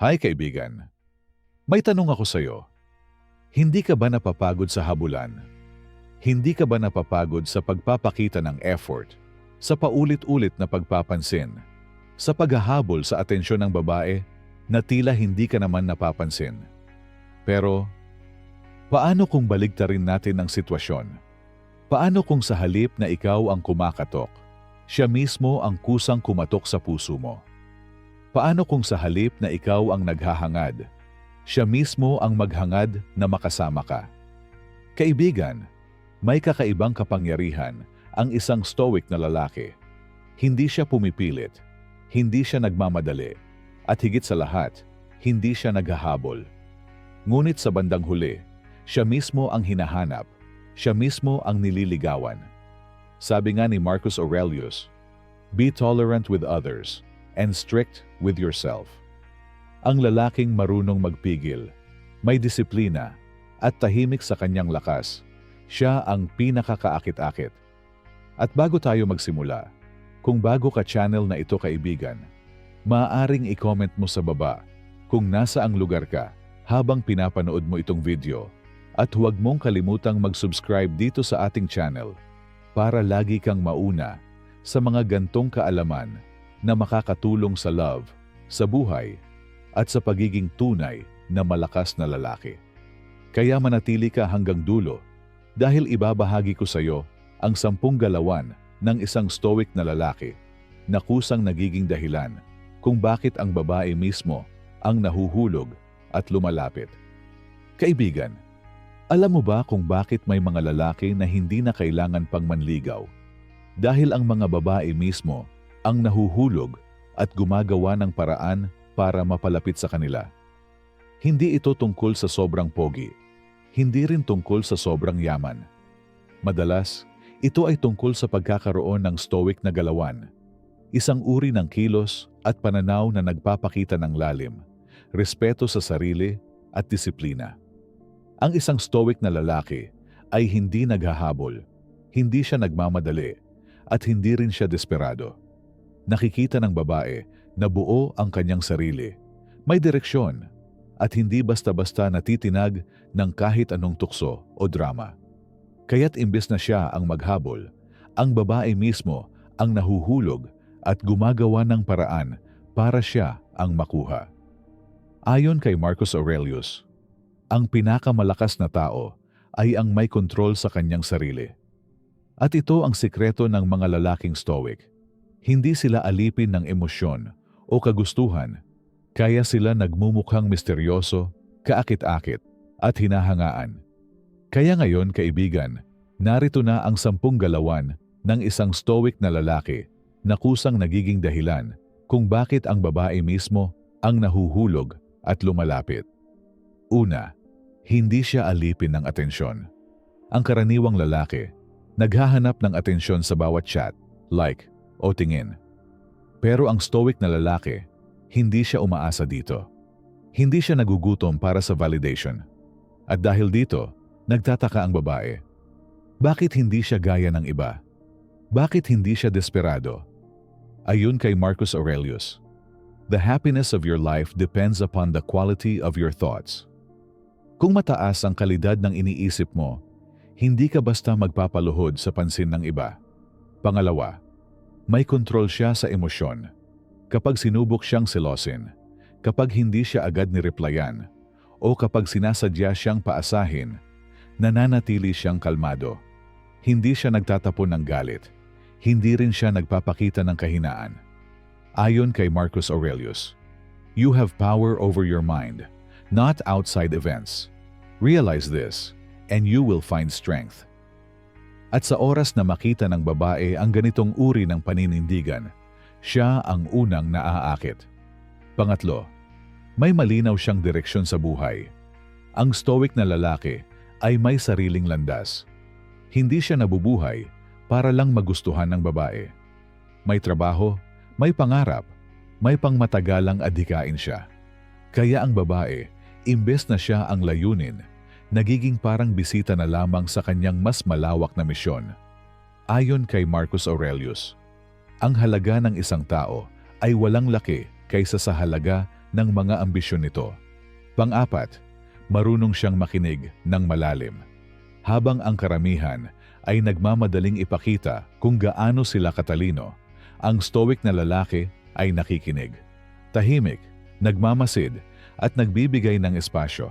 Hi kaibigan. May tanong ako sa iyo. Hindi ka ba napapagod sa habulan? Hindi ka ba napapagod sa pagpapakita ng effort, sa paulit-ulit na pagpapansin, sa paghahabol sa atensyon ng babae na tila hindi ka naman napapansin? Pero, paano kung baligtarin natin ang sitwasyon? Paano kung sa halip na ikaw ang kumakatok, siya mismo ang kusang kumatok sa puso mo? Paano kung sa halip na ikaw ang naghahangad, siya mismo ang maghangad na makasama ka? Kaibigan, may kakaibang kapangyarihan ang isang stoic na lalaki. Hindi siya pumipilit, hindi siya nagmamadali, at higit sa lahat, hindi siya naghahabol. Ngunit sa bandang huli, siya mismo ang hinahanap, siya mismo ang nililigawan. Sabi nga ni Marcus Aurelius, Be tolerant with others and strict with yourself. Ang lalaking marunong magpigil, may disiplina, at tahimik sa kanyang lakas, siya ang pinakakaakit-akit. At bago tayo magsimula, kung bago ka channel na ito kaibigan, maaaring i-comment mo sa baba kung nasa ang lugar ka habang pinapanood mo itong video at huwag mong kalimutang mag-subscribe dito sa ating channel para lagi kang mauna sa mga gantong kaalaman na makakatulong sa love, sa buhay, at sa pagiging tunay na malakas na lalaki. Kaya manatili ka hanggang dulo dahil ibabahagi ko sa iyo ang sampung galawan ng isang stoic na lalaki na kusang nagiging dahilan kung bakit ang babae mismo ang nahuhulog at lumalapit. Kaibigan, alam mo ba kung bakit may mga lalaki na hindi na kailangan pang manligaw? Dahil ang mga babae mismo ang nahuhulog at gumagawa ng paraan para mapalapit sa kanila. Hindi ito tungkol sa sobrang pogi. Hindi rin tungkol sa sobrang yaman. Madalas, ito ay tungkol sa pagkakaroon ng stoic na galawan. Isang uri ng kilos at pananaw na nagpapakita ng lalim, respeto sa sarili at disiplina. Ang isang stoic na lalaki ay hindi naghahabol, hindi siya nagmamadali, at hindi rin siya desperado. Nakikita ng babae na buo ang kanyang sarili, may direksyon, at hindi basta-basta natitinag ng kahit anong tukso o drama. Kaya't imbes na siya ang maghabol, ang babae mismo ang nahuhulog at gumagawa ng paraan para siya ang makuha. Ayon kay Marcus Aurelius, ang pinakamalakas na tao ay ang may kontrol sa kanyang sarili. At ito ang sikreto ng mga lalaking stoic. Hindi sila alipin ng emosyon o kagustuhan, kaya sila nagmumukhang misteryoso, kaakit-akit, at hinahangaan. Kaya ngayon, kaibigan, narito na ang sampung galawan ng isang stoic na lalaki na kusang nagiging dahilan kung bakit ang babae mismo ang nahuhulog at lumalapit. Una, hindi siya alipin ng atensyon. Ang karaniwang lalaki, naghahanap ng atensyon sa bawat chat, like, o tingin. Pero ang stoic na lalaki, hindi siya umaasa dito. Hindi siya nagugutom para sa validation. At dahil dito, nagtataka ang babae. Bakit hindi siya gaya ng iba? Bakit hindi siya desperado? Ayon kay Marcus Aurelius, The happiness of your life depends upon the quality of your thoughts. Kung mataas ang kalidad ng iniisip mo, hindi ka basta magpapaluhod sa pansin ng iba. Pangalawa, may kontrol siya sa emosyon. Kapag sinubok siyang selosin, kapag hindi siya agad nireplyan, o kapag sinasadya siyang paasahin, nananatili siyang kalmado. Hindi siya nagtatapon ng galit. Hindi rin siya nagpapakita ng kahinaan. Ayon kay Marcus Aurelius, You have power over your mind, not outside events. Realize this, and you will find strength. At sa oras na makita ng babae ang ganitong uri ng paninindigan, siya ang unang naaakit. Pangatlo, may malinaw siyang direksyon sa buhay. Ang stoic na lalaki ay may sariling landas. Hindi siya nabubuhay para lang magustuhan ng babae. May trabaho, may pangarap, may pangmatagalang adhikain siya. Kaya ang babae, imbes na siya ang layunin, nagiging parang bisita na lamang sa kanyang mas malawak na misyon. Ayon kay Marcus Aurelius, ang halaga ng isang tao ay walang laki kaysa sa halaga ng mga ambisyon nito. Pang-apat, marunong siyang makinig ng malalim. Habang ang karamihan ay nagmamadaling ipakita kung gaano sila katalino, ang stoic na lalaki ay nakikinig. Tahimik, nagmamasid, at nagbibigay ng espasyo.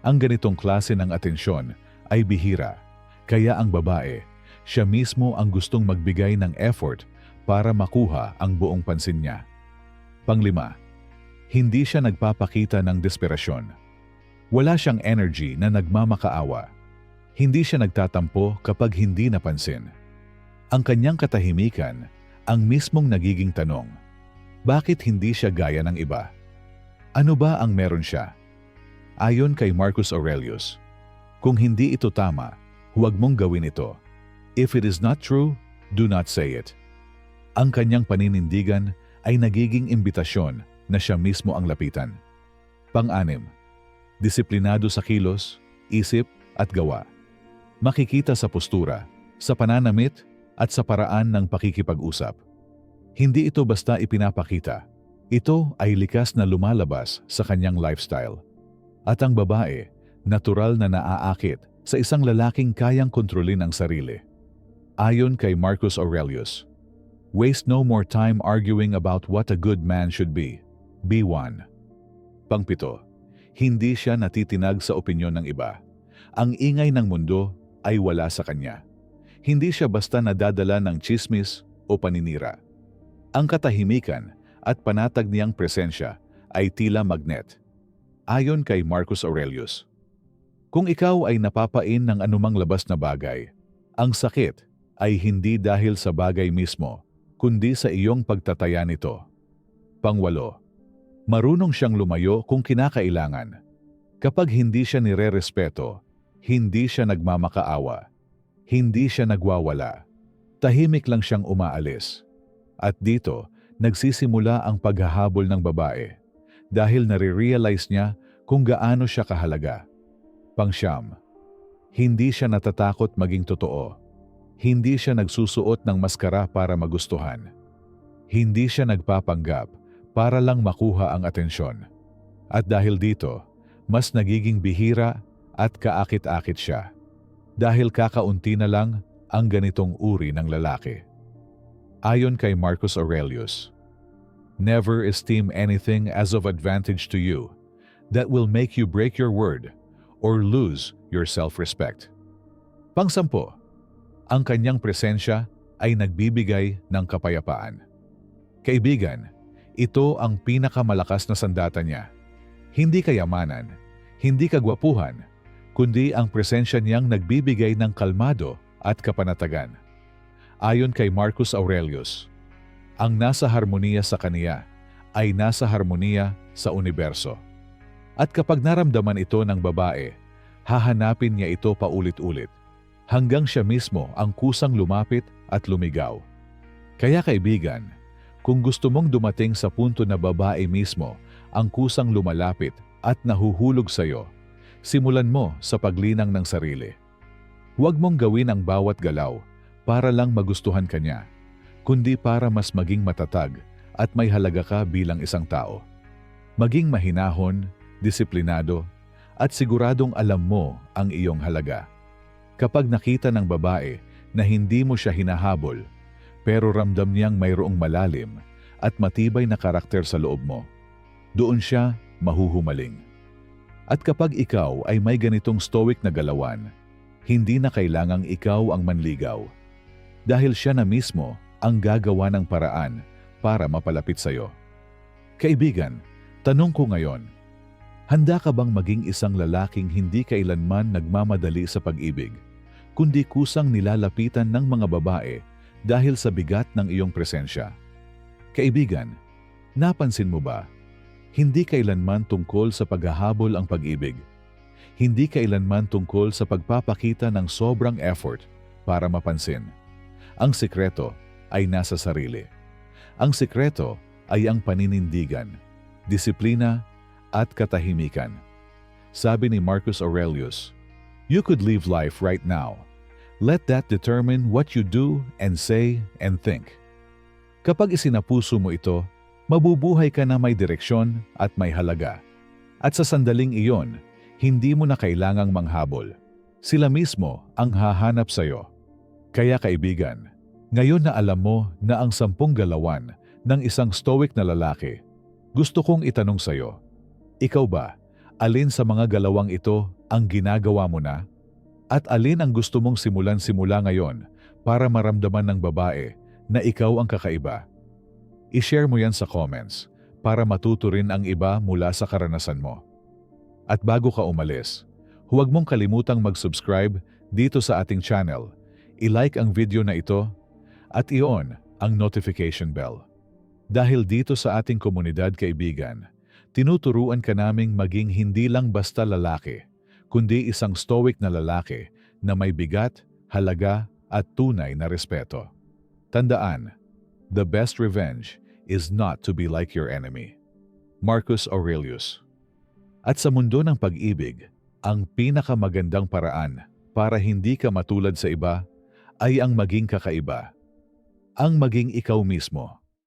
Ang ganitong klase ng atensyon ay bihira, kaya ang babae, siya mismo ang gustong magbigay ng effort para makuha ang buong pansin niya. Panglima, hindi siya nagpapakita ng desperasyon. Wala siyang energy na nagmamakaawa. Hindi siya nagtatampo kapag hindi napansin. Ang kanyang katahimikan ang mismong nagiging tanong. Bakit hindi siya gaya ng iba? Ano ba ang meron siya? Ayon kay Marcus Aurelius, kung hindi ito tama, huwag mong gawin ito. If it is not true, do not say it. Ang kanyang paninindigan ay nagiging imbitasyon na siya mismo ang lapitan. Pang-anim, disiplinado sa kilos, isip at gawa. Makikita sa postura, sa pananamit at sa paraan ng pakikipag-usap. Hindi ito basta ipinapakita. Ito ay likas na lumalabas sa kanyang lifestyle. At ang babae, natural na naaakit sa isang lalaking kayang kontrolin ang sarili. Ayon kay Marcus Aurelius, Waste no more time arguing about what a good man should be. Be one. Pangpito, hindi siya natitinag sa opinyon ng iba. Ang ingay ng mundo ay wala sa kanya. Hindi siya basta nadadala ng chismis o paninira. Ang katahimikan at panatag niyang presensya ay tila magnet. Ayon kay Marcus Aurelius, kung ikaw ay napapain ng anumang labas na bagay, ang sakit ay hindi dahil sa bagay mismo, kundi sa iyong pagtataya nito. Pangwalo, marunong siyang lumayo kung kinakailangan. Kapag hindi siya nire-respeto, hindi siya nagmamakaawa, hindi siya nagwawala. Tahimik lang siyang umaalis. At dito, nagsisimula ang paghahabol ng babae dahil nare-realize niya kung gaano siya kahalaga. Pangsyam, hindi siya natatakot maging totoo. Hindi siya nagsusuot ng maskara para magustuhan. Hindi siya nagpapanggap para lang makuha ang atensyon. At dahil dito, mas nagiging bihira at kaakit-akit siya. Dahil kakaunti na lang ang ganitong uri ng lalaki. Ayon kay Marcus Aurelius, Never esteem anything as of advantage to you that will make you break your word or lose your self-respect. Pangsampo, ang kanyang presensya ay nagbibigay ng kapayapaan. Kaibigan, ito ang pinakamalakas na sandata niya. Hindi kayamanan, hindi kagwapuhan, kundi ang presensya niyang nagbibigay ng kalmado at kapanatagan. Ayon kay Marcus Aurelius, ang nasa harmoniya sa kaniya ay nasa harmoniya sa universo. At kapag naramdaman ito ng babae, hahanapin niya ito paulit-ulit hanggang siya mismo ang kusang lumapit at lumigaw. Kaya kaibigan, kung gusto mong dumating sa punto na babae mismo ang kusang lumalapit at nahuhulog sa iyo, simulan mo sa paglinang ng sarili. Huwag mong gawin ang bawat galaw para lang magustuhan ka niya, kundi para mas maging matatag at may halaga ka bilang isang tao. Maging mahinahon, disiplinado, at siguradong alam mo ang iyong halaga. Kapag nakita ng babae na hindi mo siya hinahabol, pero ramdam niyang mayroong malalim at matibay na karakter sa loob mo, doon siya mahuhumaling. At kapag ikaw ay may ganitong stoic na galawan, hindi na kailangang ikaw ang manligaw. Dahil siya na mismo ang gagawa ng paraan para mapalapit sa iyo. Kaibigan, tanong ko ngayon, handa ka bang maging isang lalaking hindi kailanman nagmamadali sa pag-ibig? kundi kusang nilalapitan ng mga babae dahil sa bigat ng iyong presensya. Kaibigan, napansin mo ba? Hindi kailanman tungkol sa paghahabol ang pag-ibig. Hindi kailanman tungkol sa pagpapakita ng sobrang effort para mapansin. Ang sikreto ay nasa sarili. Ang sikreto ay ang paninindigan, disiplina at katahimikan. Sabi ni Marcus Aurelius, You could live life right now Let that determine what you do and say and think. Kapag isinapuso mo ito, Mabubuhay ka na may direksyon at may halaga. At sa sandaling iyon, hindi mo na kailangang manghabol. Sila mismo ang hahanap sa'yo. Kaya kaibigan, ngayon na alam mo na ang sampung galawan ng isang stoic na lalaki, gusto kong itanong sa'yo, ikaw ba, alin sa mga galawang ito ang ginagawa mo na? At alin ang gusto mong simulan simula ngayon para maramdaman ng babae na ikaw ang kakaiba? I-share mo yan sa comments para matuto rin ang iba mula sa karanasan mo. At bago ka umalis, huwag mong kalimutang mag-subscribe dito sa ating channel, i-like ang video na ito, at i-on ang notification bell. Dahil dito sa ating komunidad kaibigan, tinuturuan ka naming maging hindi lang basta lalaki, kundi isang stoic na lalaki na may bigat, halaga at tunay na respeto. Tandaan, the best revenge is not to be like your enemy. Marcus Aurelius At sa mundo ng pag-ibig, ang pinakamagandang paraan para hindi ka matulad sa iba ay ang maging kakaiba. Ang maging ikaw mismo.